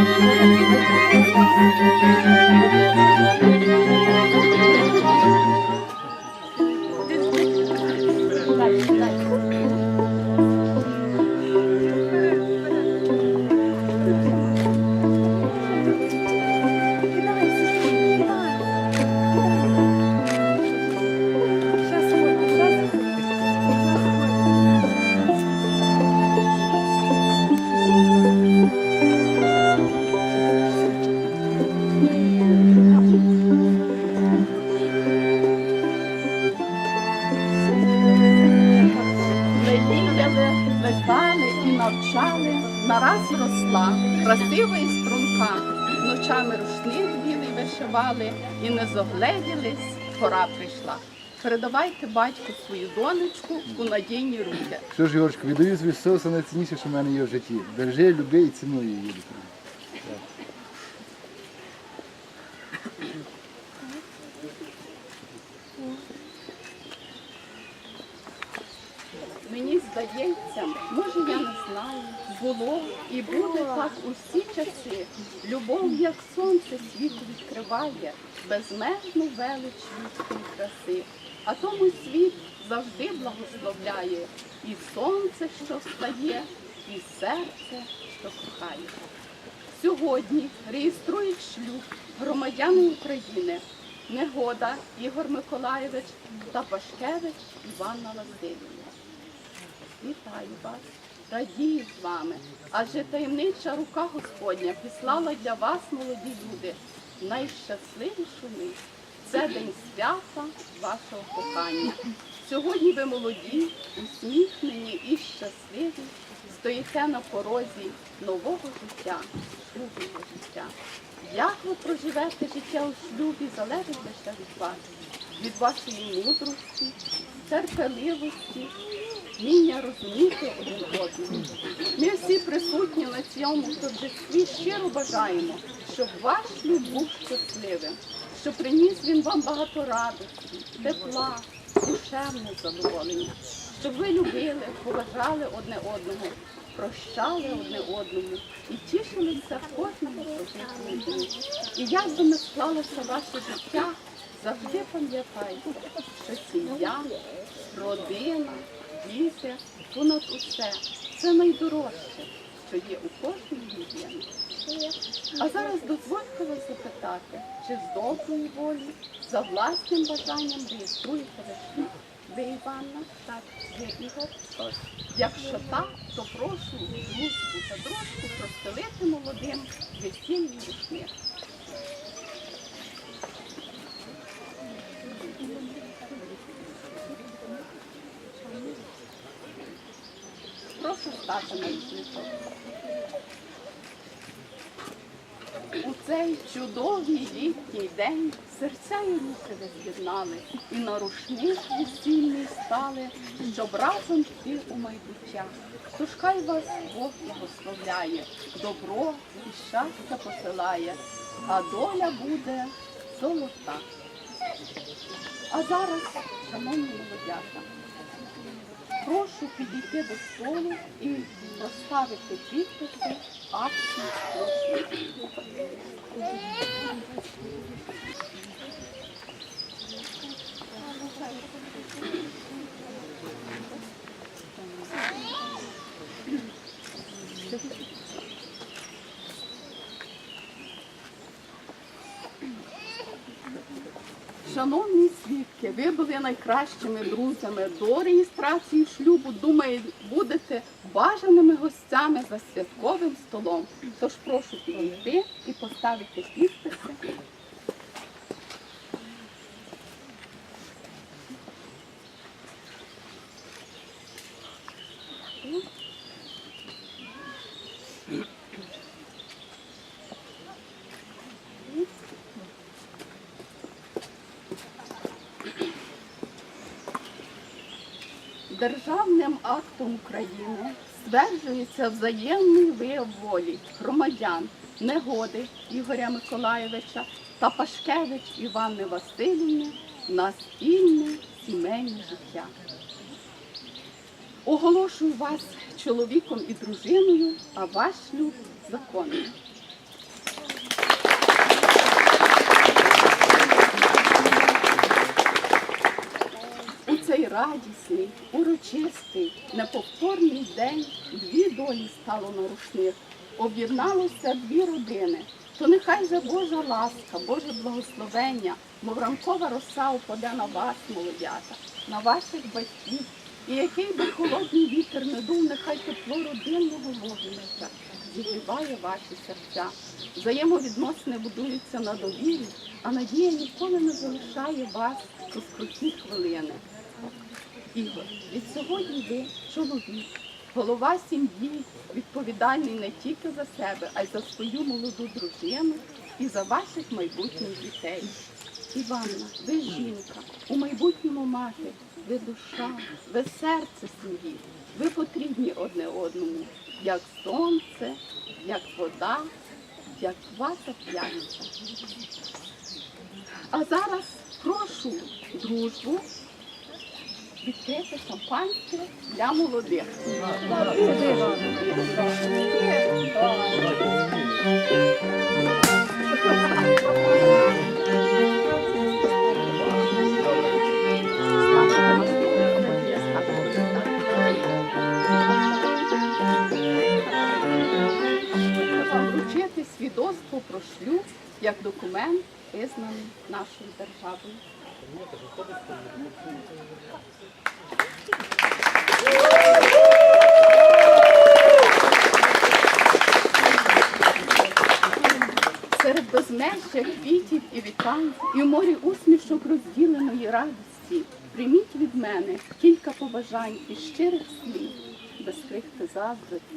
Música білий і не зогледілись, пора прийшла. Передавайте батьку свою донечку у надійні руки. Що ж, Ігорчику, віддаю тобі все, все найцінніше, що в мене є в житті. Бережи, люби і цінуй її. Мені здається, може я не знаю, було і буде так усі часи. Любов, як сонце, світу відкриває, безмежну велич людської краси. А тому світ завжди благословляє і сонце, що встає, і серце, що кохає. Сьогодні реєструють шлюб громадяни України Негода Ігор Миколаєвич та Пашкевич Іванна Васильівна. Вітаю вас, радію з вами, адже таємнича рука Господня післала для вас, молоді люди, найщасливішу мить. Це день свята вашого кохання. Сьогодні ви молоді, усміхнені і щасливі, стоїте на порозі нового життя, шлюбного життя. Як ви проживете життя у шлюбі, залежить лише від вас, від вашої мудрості, терпеливості, вміння розуміти один одного. Ми всі присутні на цьому торжестві щиро бажаємо, щоб ваш шлюб був щасливим, щоб приніс він вам багато радості, тепла, душевне задоволення, щоб ви любили, поважали одне одного, прощали одне одному і тішилися в кожному дні. І як би не склалося ваше життя, завжди пам'ятайте, що сім'я, родина, діти, понад усе це найдорожче, що є у кожній людини. А зараз дозвольте вас запитати, чи з доброї волі, за власним бажанням реєструєте ви? Ви Іванна, так, ви Ігор. Якщо так, то прошу дружбу та дружку простелити молодим весільні рушник. Прошу стати на візиток. У цей чудовий літній день серця руки ви з'єднали, і на рушник весільний стали, щоб разом йти у майбуття. Тож хай вас Бог благословляє, добро і щастя посилає, а доля буде золота. А зараз, шановні молодята, прошу підійти до столу і поставити підписи акції прошу. Шановні свідки, ви були найкращими друзями до реєстрації шлюбу. Думаю, будете бажаними гостями за святковим столом. Тож прошу підійти і поставити підписи. Державним актом України стверджується взаємний вияв волі громадян Негоди Ігоря Миколаєвича та Пашкевич Івани Васильівни на спільне сімейне життя. Оголошую вас чоловіком і дружиною, а ваш шлюб законним. Радісний, урочистий, неповторний день дві долі стало на рушник. Об'єдналося дві родини. То нехай же Божа ласка, Боже благословення, мов ранкова роса упаде на вас, молодята, на ваших батьків. І який би холодний вітер не дув, нехай тепло родинного вогника зігріває ваші серця. Взаємовідносини будуються на довірі, а надія ніколи не залишає вас у скрутні хвилини. Ігор, від сьогодні ви чоловік, голова сім'ї, відповідальний не тільки за себе, а й за свою молоду дружину і за ваших майбутніх дітей. Іванна, ви жінка, у майбутньому мати, ви душа, ви серце сім'ї. Ви потрібні одне одному, як сонце, як вода, як вата п'яниця. А зараз прошу дружбу відкрити шампанське для молодих. Свідоцтво про шлюб як документ, визнаний нашою державою. Серед безмежжя квітів і вітань, і в морі усмішок розділеної радості. Прийміть від мене кілька побажань і щирих слів, без крихти заздрості.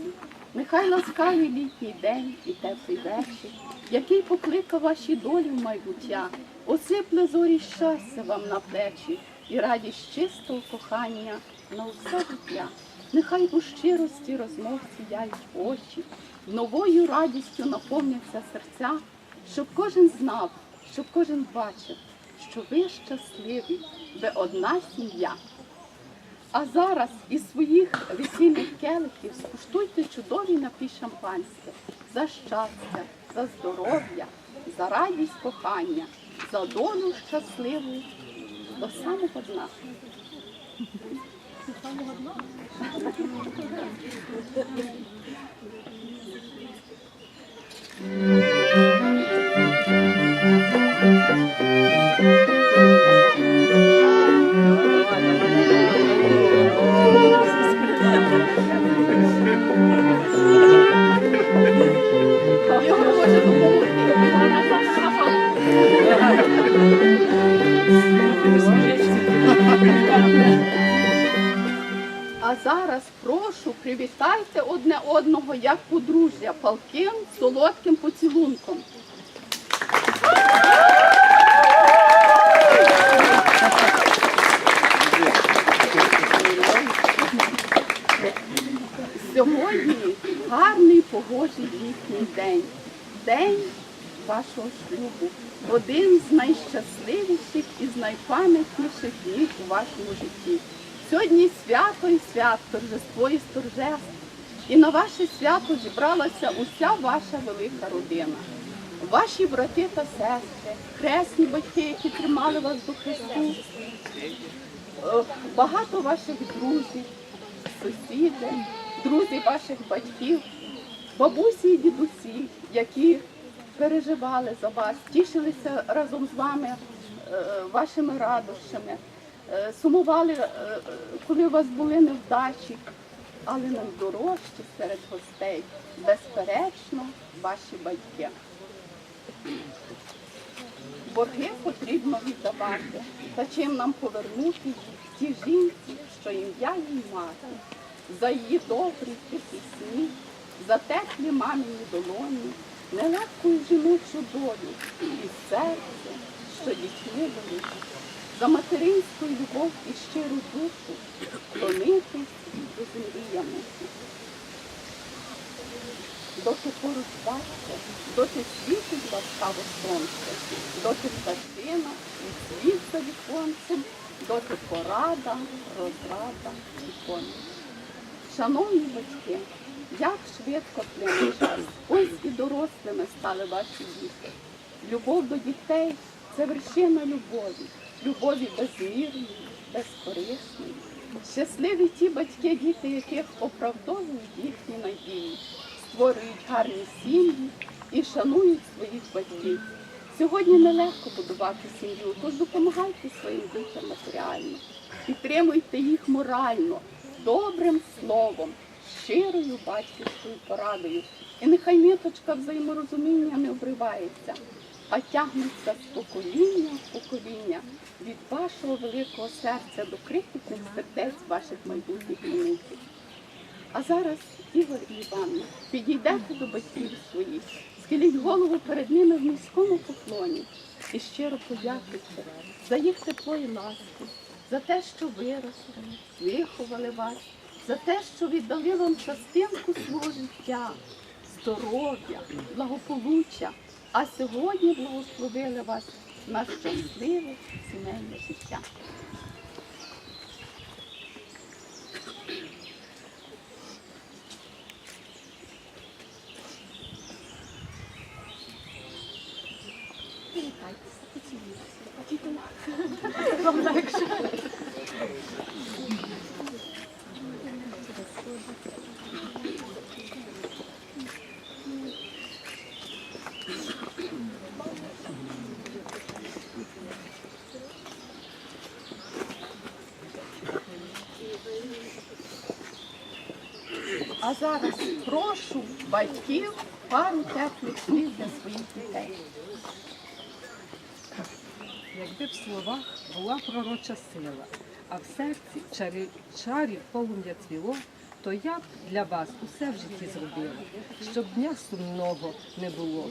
Нехай ласкавий літній день і теплий вечір, який покликав ваші долі в майбуття, осипле зорі щастя вам на плечі і радість чистого кохання на усе життя. Нехай у щирості розмов сіяють очі, новою радістю наповняться серця, щоб кожен знав, щоб кожен бачив, що ви щасливі, ви одна сім'я. А зараз із своїх весільних келихів скуштуйте чудові напій шампанське за щастя, за здоров'я, за радість кохання, за долю щасливу до самого дна. Його палким солодким поцілунком. Сьогодні гарний погожий літній день. День вашого шлюбу. Один з найщасливіших і з найпам'ятніших днів у вашому житті. Сьогодні свято і свят, торжество і торжеств. І на ваше свято зібралася уся ваша велика родина. Ваші брати та сестри, хресні батьки, які тримали вас до Христу, Е, багато ваших друзів, сусіди, друзі ваших батьків, бабусі і дідусі, які переживали за вас, тішилися разом з вами е, вашими радощами, е, сумували, коли у вас були невдачі, але найдорожчі серед гостей, безперечно, ваші батьки. Борги потрібно віддавати, та чим нам повернути їх? Тій жінці, що ім'я їй мати, за її добрі тихі сні, за теплі мамині долоні, нелегку жіночу долю і серце, що дітьми болить, за материнську любов і щиру душу, клонитись до землі я мушу. Доки поруч бачите, доки світить ласкаво сонце, доки пташина і світ за віконцем, доки порада, розрада і поміч. Шановні батьки, як швидко плине час, ось і дорослими стали ваші діти. Любов до дітей це вершина любові, любові безмірної, безкорисної, Щасливі ті батьки, діти, яких оправдовують їхні надії, створюють гарні сім'ї і шанують своїх батьків. Сьогодні нелегко будувати сім'ю, тож допомагайте своїм дітям матеріально, підтримуйте їх морально, добрим словом, щирою батьківською порадою. І нехай ниточка взаєморозуміння не обривається, а тягнеться з покоління в покоління від вашого великого серця до крихітних сердець ваших майбутніх онуків. А зараз, Ігор і Іванна, підійдете до батьків своїх, схиліть голову перед ними в низькому поклоні і щиро подякуйте за їх тепло і ласку, за те, що виросли, виховали вас, за те, що віддали вам частинку свого життя, здоров'я, благополуччя, а сьогодні благословили вас на щасливе сімейне життя. Привітайтеся, поцілуйтеся, поцілуйтеся. Вам Зараз прошу батьків пару теплих слів для своїх дітей. Якби в словах була пророча сила, а в серці чарі, чарів полум'я цвіло, то я б для вас усе в житті зробила, щоб дня сумного не було.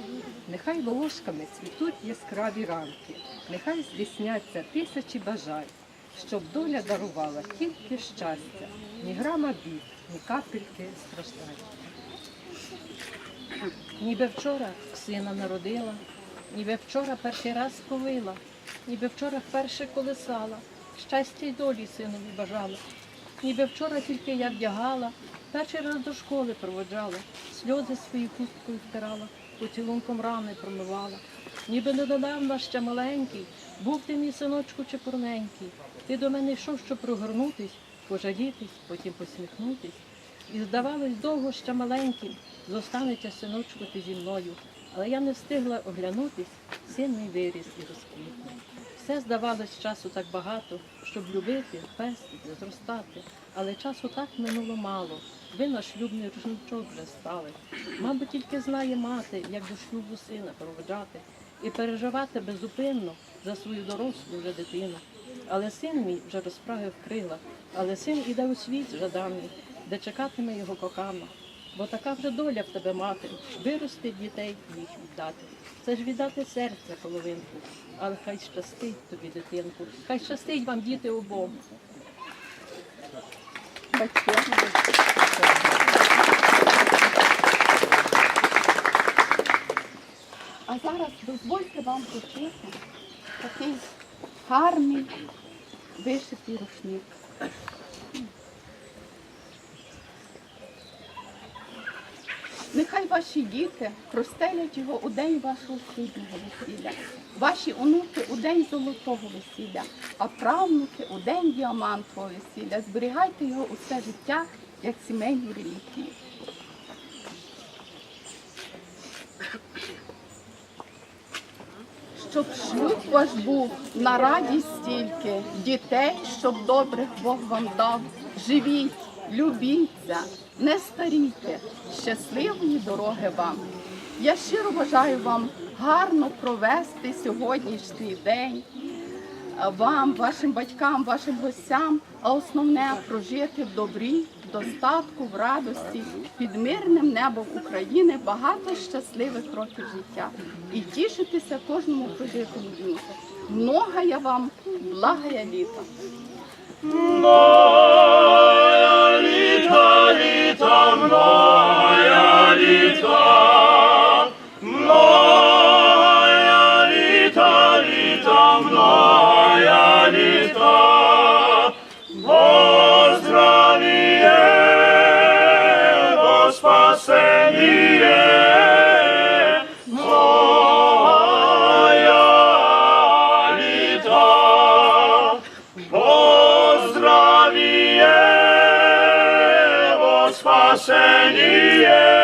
Нехай волошками цвітуть яскраві ранки, нехай здійсняться тисячі бажань, щоб доля дарувала тільки щастя, ні грама бід, ні капельки страждань. Ніби вчора сина народила, ніби вчора перший раз сповила, ніби вчора вперше колесала, щастя й долі синові бажала, ніби вчора тільки я вдягала, перший раз до школи проводжала, сльози свої хусткою втирала, поцілунком рани промивала. Ніби недонавна ще маленький, був ти мій синочку чепурненький. Ти до мене йшов, щоб прогорнутись, пожалітись, потім посміхнутись. І здавалось довго ще маленьким, зостанеться синочку ти зі мною. Але я не встигла оглянутись, син мій виріс і розквітне. Все здавалось часу так багато, щоб любити, пестити, зростати. Але часу так минуло мало. Ви на шлюбний рушничок вже стали. Мабуть, тільки знає мати, як до шлюбу сина проводжати і переживати безупинно за свою дорослу вже дитину. Але син мій вже розправив крила, але син іде у світ жаданий, де чекатиме його кокама. Бо така вже доля в тебе мати, вирости дітей їх віддати. Це ж віддати серця половинку, але хай щастить тобі, дитинку, хай щастить вам діти обом. Батьки. А зараз дозвольте вам почути такий гарний вишитий рушник. Ваші діти простелять його у день вашого срібного весілля, ваші онуки у день золотого весілля, а правнуки у день діамантового весілля. Зберігайте його усе життя як сімейну реліквію. Щоб шлюб ваш був на радість тільки, дітей, щоб добрих Бог вам дав. Живіть, любіться, не старійте, щасливої дороги вам. Я щиро бажаю вам гарно провести сьогоднішній день вам, вашим батькам, вашим гостям, а основне прожити в добрі, в достатку, в радості, під мирним небом України багато щасливих років життя і тішитися кожному прожитому дню. Многая вам, благая літа. Літа, літа, моя літа, моя літа, літа, моя літа, поздравіє, бо спасеніє, спасение